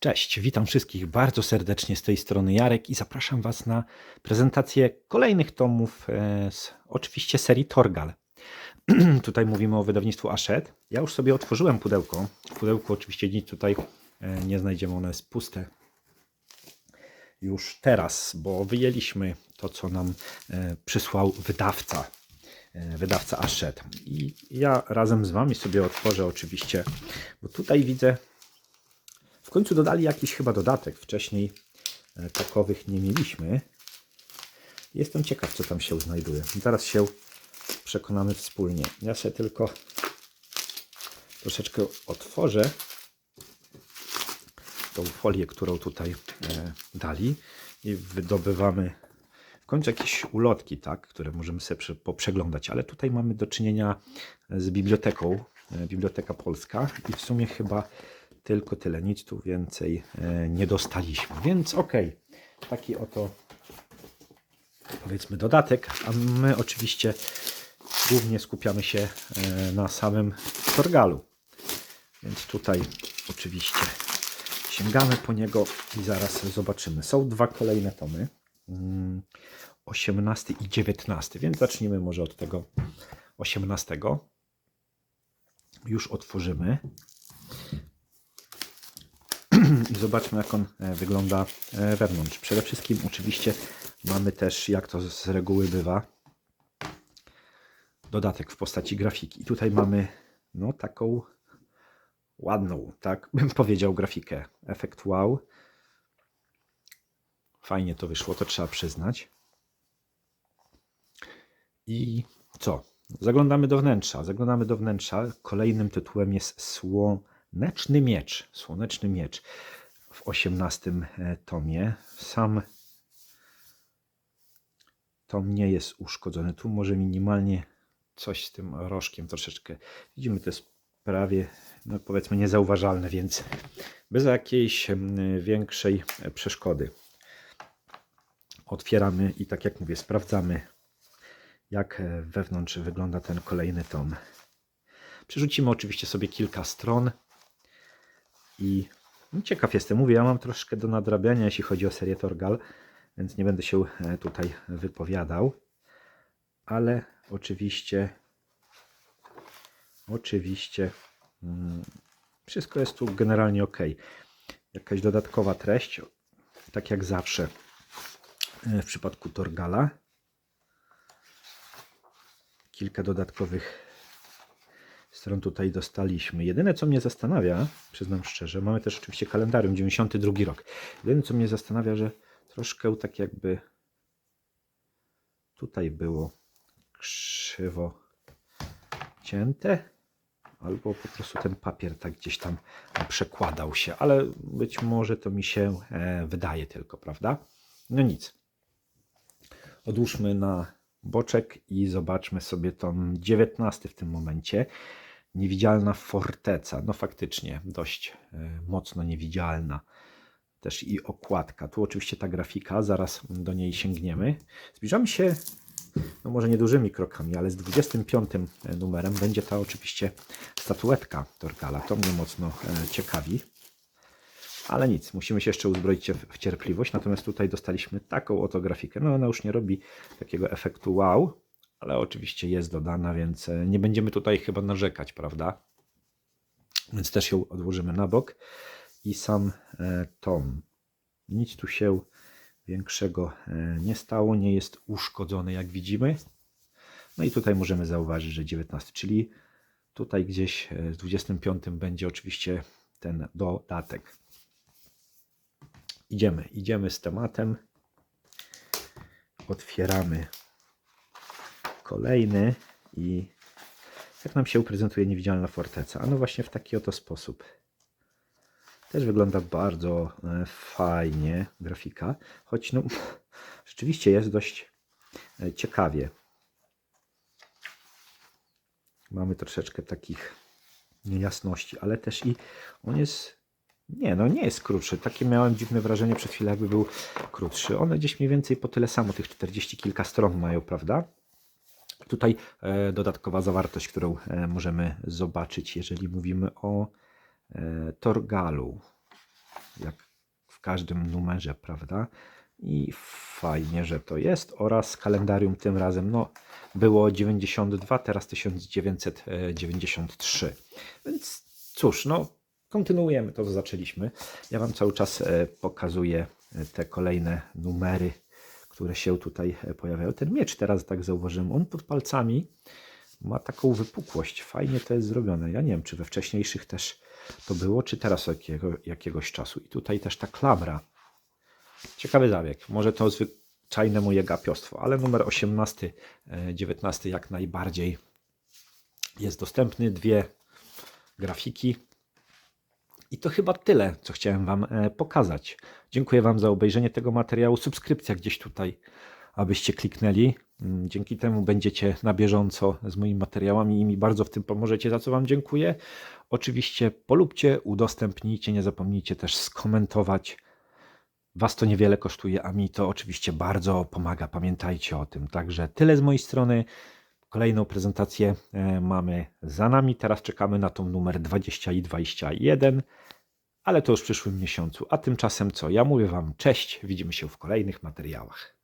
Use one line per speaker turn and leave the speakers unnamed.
Cześć, witam wszystkich bardzo serdecznie z tej strony Jarek i zapraszam Was na prezentację kolejnych tomów e, z oczywiście serii Torgal. tutaj mówimy o wydawnictwu Ashet. Ja już sobie otworzyłem pudełko. W pudełku oczywiście nic tutaj e, nie znajdziemy, ono jest puste. Już teraz, bo wyjęliśmy to, co nam e, przysłał wydawca. Wydawca Ashet. I ja razem z Wami sobie otworzę oczywiście, bo tutaj widzę w końcu dodali jakiś chyba dodatek. Wcześniej e, takowych nie mieliśmy. Jestem ciekaw, co tam się znajduje. Zaraz się przekonamy wspólnie. Ja sobie tylko troszeczkę otworzę tą folię, którą tutaj e, dali i wydobywamy w końcu jakieś ulotki, tak, które możemy sobie prze- poprzeglądać, ale tutaj mamy do czynienia z biblioteką, e, Biblioteka Polska i w sumie chyba tylko tyle, nic tu więcej e, nie dostaliśmy, więc okej, taki oto powiedzmy dodatek, a my oczywiście głównie skupiamy się e, na samym Torgalu, więc tutaj oczywiście sięgamy po niego i zaraz zobaczymy. Są dwa kolejne tomy, mm, 18 i 19, więc zacznijmy może od tego 18. Już otworzymy i zobaczmy, jak on e, wygląda e, wewnątrz. Przede wszystkim, oczywiście, mamy też, jak to z reguły bywa, dodatek w postaci grafiki. I tutaj mamy no, taką ładną, tak bym powiedział, grafikę. Efekt wow. Fajnie to wyszło, to trzeba przyznać. I co? Zaglądamy do wnętrza. Zaglądamy do wnętrza. Kolejnym tytułem jest Słoneczny Miecz. Słoneczny Miecz w 18 e, tomie. Sam tom nie jest uszkodzony. Tu może minimalnie coś z tym rożkiem troszeczkę. Widzimy, to jest prawie, no powiedzmy, niezauważalne, więc bez jakiejś większej przeszkody. Otwieramy i tak jak mówię, sprawdzamy, jak e, wewnątrz wygląda ten kolejny tom. Przerzucimy oczywiście sobie kilka stron i no, ciekaw jestem. Mówię, ja mam troszkę do nadrabiania, jeśli chodzi o serię Torgal, więc nie będę się e, tutaj wypowiadał, ale oczywiście oczywiście mm, wszystko jest tu generalnie ok. Jakaś dodatkowa treść, tak jak zawsze e, w przypadku Torgala. Kilka dodatkowych stron tutaj dostaliśmy. Jedyne co mnie zastanawia, przyznam szczerze, mamy też oczywiście kalendarium 92 rok. Jedyne co mnie zastanawia, że troszkę tak jakby tutaj było krzywo cięte, albo po prostu ten papier tak gdzieś tam przekładał się, ale być może to mi się e, wydaje tylko, prawda? No nic. Odłóżmy na boczek i zobaczmy sobie tom 19 w tym momencie. Niewidzialna forteca. No faktycznie dość e, mocno niewidzialna. Też i okładka. Tu oczywiście ta grafika, zaraz do niej sięgniemy. Zbliżamy się, no może niedużymi krokami, ale z 25 numerem będzie ta oczywiście statuetka Torgala. To mnie mocno e, ciekawi. Ale nic, musimy się jeszcze uzbroić w cierpliwość. Natomiast tutaj dostaliśmy taką oto grafikę. No ona już nie robi takiego efektu wow, ale oczywiście jest dodana, więc e, nie będziemy tutaj chyba narzekać, prawda? Więc też ją odłożymy na bok. I sam e, tom. Nic tu się większego e, nie stało, nie jest uszkodzony, jak widzimy. No i tutaj możemy zauważyć, że 19, czyli tutaj gdzieś w 25 będzie oczywiście ten dodatek. Idziemy, idziemy z tematem. Otwieramy kolejny i jak nam się prezentuje niewidzialna forteca? A no właśnie w taki oto sposób. Też wygląda bardzo e, fajnie grafika, choć no, rzeczywiście jest dość e, ciekawie. Mamy troszeczkę takich niejasności, ale też i on jest. Nie, no nie jest krótszy. Takie miałem dziwne wrażenie przed chwilą, jakby był krótszy. One gdzieś mniej więcej po tyle samo, tych 40 kilka stron mają, prawda? Tutaj e, dodatkowa zawartość, którą e, możemy zobaczyć, jeżeli mówimy o e, Torgalu. jak w każdym numerze, prawda? I fajnie, że to jest. Oraz kalendarium tym razem, no, było 92, teraz 1993. Więc cóż, no, kontynuujemy to, co zaczęliśmy. Ja Wam cały czas pokazuję te kolejne numery, które się tutaj e, pojawiają. Ten miecz teraz tak zauważyłem, on pod palcami ma taką wypukłość. Fajnie to jest zrobione. Ja nie wiem, czy we wcześniejszych też to było, czy teraz jakiego, jakiegoś czasu. I tutaj też ta klamra. Ciekawy zabieg. Może to zwyczajne moje gapiostwo, ale numer 18, e, 19 jak najbardziej jest dostępny. Dwie grafiki. I to chyba tyle, co chciałem Wam e, pokazać. Dziękuję Wam za obejrzenie tego materiału. Subskrypcja gdzieś tutaj, abyście kliknęli. Mm, Dzięki temu będziecie na bieżąco z moimi materiałami i mi bardzo w tym pomożecie, za co Wam dziękuję. Oczywiście polubcie, udostępnijcie, nie zapomnijcie też skomentować. Was to niewiele kosztuje, a mi to oczywiście bardzo pomaga. Pamiętajcie o tym. Także tyle z mojej strony. Kolejną prezentację e, mamy za nami. Teraz czekamy na tą numer 20 i 21, ale to już w przyszłym miesiącu. A tymczasem co? Ja mówię Wam cześć, widzimy się w kolejnych materiałach.